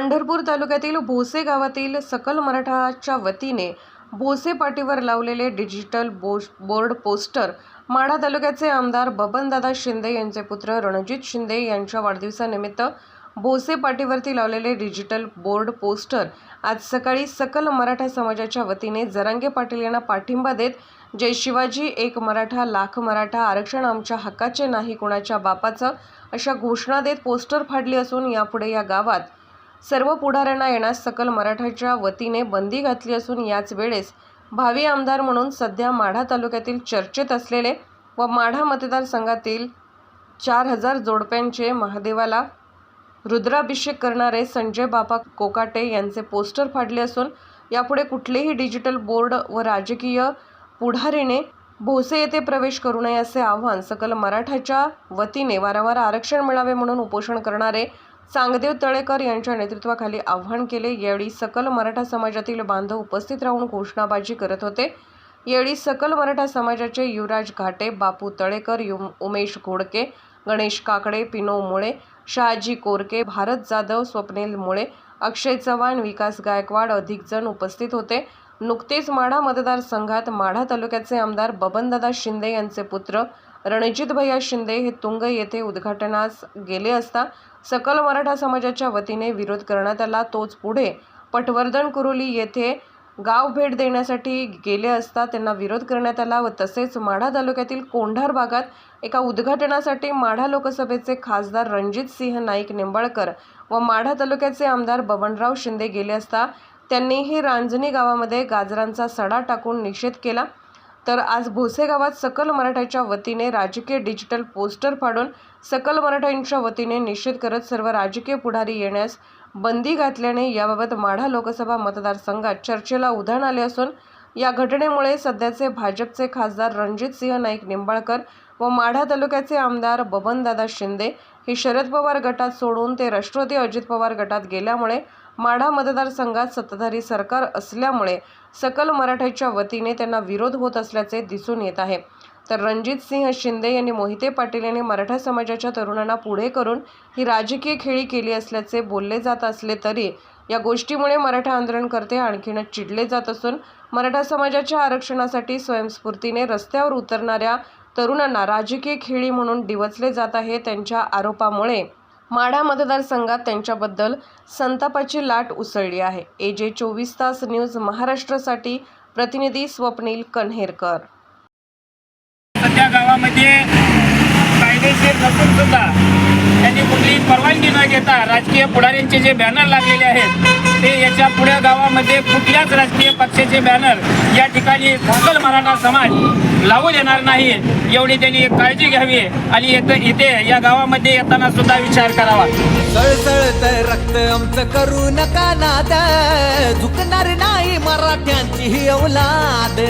पंढरपूर तालुक्यातील भोसे गावातील सकल मराठाच्या वतीने भोसे पाटीवर लावलेले डिजिटल बोश बोर्ड पोस्टर माढा तालुक्याचे आमदार बबनदादा शिंदे यांचे पुत्र रणजित शिंदे यांच्या वाढदिवसानिमित्त भोसे पाटीवरती लावलेले डिजिटल बोर्ड पोस्टर आज सकाळी सकल मराठा समाजाच्या वतीने जरांगे पाटील यांना पाठिंबा देत जय शिवाजी एक मराठा लाख मराठा आरक्षण आमच्या हक्काचे नाही कुणाच्या बापाचं अशा घोषणा देत पोस्टर फाडली असून यापुढे या गावात सर्व पुढाऱ्यांना येण्यास सकल मराठाच्या वतीने बंदी घातली असून याच वेळेस भावी आमदार म्हणून सध्या माढा तालुक्यातील चर्चेत असलेले व माढा मतदारसंघातील चार हजार जोडप्यांचे महादेवाला रुद्राभिषेक करणारे संजय बापा कोकाटे यांचे पोस्टर फाडले असून यापुढे कुठलेही डिजिटल बोर्ड व राजकीय पुढारीने भोसे येथे प्रवेश करू नये असे आव्हान सकल मराठाच्या वतीने वारंवार आरक्षण मिळावे म्हणून उपोषण करणारे चांगदेव तळेकर यांच्या नेतृत्वाखाली आव्हान केले. यावेळी सकल मराठा समाजातील बांधव उपस्थित राहून घोषणाबाजी करत होते. यावेळी सकल मराठा समाजाचे युवराज घाटे बापू तळेकर यु उमेश घोडके गणेश काकडे पिनो मुळे शहाजी कोरके भारत जाधव स्वप्नील मुळे अक्षय चव्हाण विकास गायकवाड अधिक जण उपस्थित होते. नुकतेच माढा मतदारसंघात माढा तालुक्याचे आमदार बबनदादा शिंदे यांचे पुत्र रणजित भैया शिंदे हे तुंग येथे उद्घाटनास गेले असता सकल मराठा समाजाच्या वतीने विरोध करण्यात आला. तोच पुढे पटवर्धन कुरोली येथे गाव भेट देण्यासाठी गेले असता त्यांना विरोध करण्यात आला व तसेच माढा तालुक्यातील कोंढार भागात एका उद्घाटनासाठी माढा लोकसभेचे खासदार रणजित सिंह नाईक निंबाळकर व माढा तालुक्याचे आमदार बबनराव शिंदे गेले असता त्यांनीही रांजणी गावामध्ये गाजरांचा सडा टाकून निषेध केला. तर आज भोसे गावात सकल मराठ्याच्या वतीने राजकीय डिजिटल पोस्टर फाडून सकल मराठ्यांच्या वतीने निषेध करत सर्व राजकीय पुढारी येण्यास बंदी घातल्याने याबाबत माढा लोकसभा मतदारसंघात चर्चेला उधाण आले असून या घटनेमुळे सध्याचे भाजपचे खासदार रणजित सिंह नाईक निंबाळकर व माढा तालुक्याचे आमदार बबनदादा शिंदे हे शरद पवार गटात सोडून ते राष्ट्रवादी अजित पवार गटात गेल्यामुळे माढा मतदारसंघात सत्ताधारी सरकार असल्यामुळे सकल मराठ्याच्या वतीने त्यांना विरोध होत असल्याचे दिसून येत आहे. तर रणजित सिंह शिंदे यांनी मोहिते पाटील यांनी मराठा समाजाच्या तरुणांना पुढे करून ही राजकीय खेळी केली असल्याचे बोलले जात असले तरी या गोष्टीमुळे मराठा आंदोलनकर्ते आणखीनच चिडले जात असून मराठा समाजाच्या आरक्षणासाठी स्वयंस्फूर्तीने रस्त्यावर उतरणाऱ्या तरुणांना राजकीय खेळी म्हणून डिवचले जात आहे त्यांच्या आरोपामुळे. माढा मतदारसंघात त्यांच्याबद्दल संतापाची लाट उसळली आहे. ए जे चोवीस तास न्यूज महाराष्ट्रासाठी प्रतिनिधी स्वप्नील कन्हेरकर. सध्या गावामध्ये कायदेशीर नसून सुद्धा त्यांनी कुठलीही परवानगी घेता राजकीय पुढाऱ्यांचे जे बॅनर लागलेले आहेत ते याच्यापुढे गावामध्ये कुठल्याच राजकीय पक्षाचे बॅनर या ठिकाणी सकल मराठा समाज लावू देणार नाही एवढी त्यांनी काळजी घ्यावी आणि येतं इथे या गावामध्ये येताना सुद्धा विचार करावा. सळसळत रक्त आमचं करू नका नाद झुकणार नाही मराठ्यांची ही औलाद.